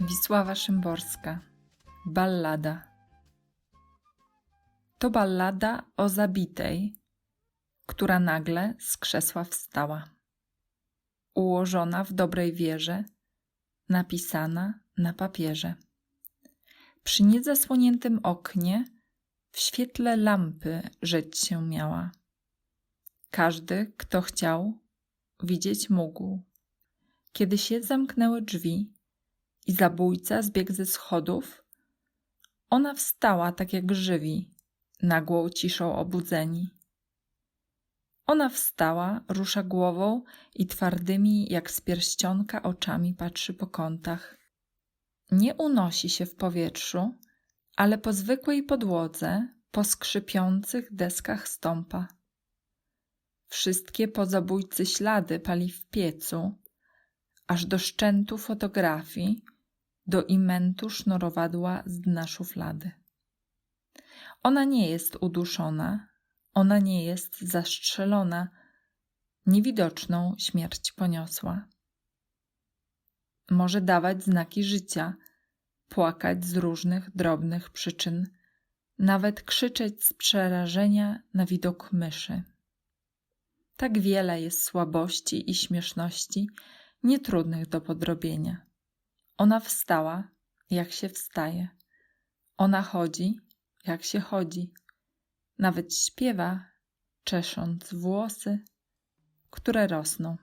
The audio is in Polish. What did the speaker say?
Wisława Szymborska Ballada To ballada o zabitej, która nagle z krzesła wstała. Ułożona w dobrej wierze, napisana na papierze. Przy niezasłoniętym oknie w świetle lampy żyć się miała. Każdy, kto chciał, widzieć mógł. Kiedy się zamknęły drzwi i zabójca zbiegł ze schodów, ona wstała tak jak żywi, nagłą ciszą obudzeni. Ona wstała, rusza głową i twardymi jak z pierścionka oczami patrzy po kątach. Nie unosi się w powietrzu, ale po zwykłej podłodze, po skrzypiących deskach stąpa. Wszystkie po zabójcy ślady pali w piecu, aż do szczętu fotografii, do imentu sznurowadła z dna szuflady. Ona nie jest uduszona, ona nie jest zastrzelona, niewidoczną śmierć poniosła. Może dawać znaki życia, płakać z różnych drobnych przyczyn, nawet krzyczeć z przerażenia na widok myszy. Tak wiele jest słabości i śmieszności, nietrudnych do podrobienia. Ona wstała, jak się wstaje. Ona chodzi, jak się chodzi. Nawet śpiewa, czesząc włosy, które rosną.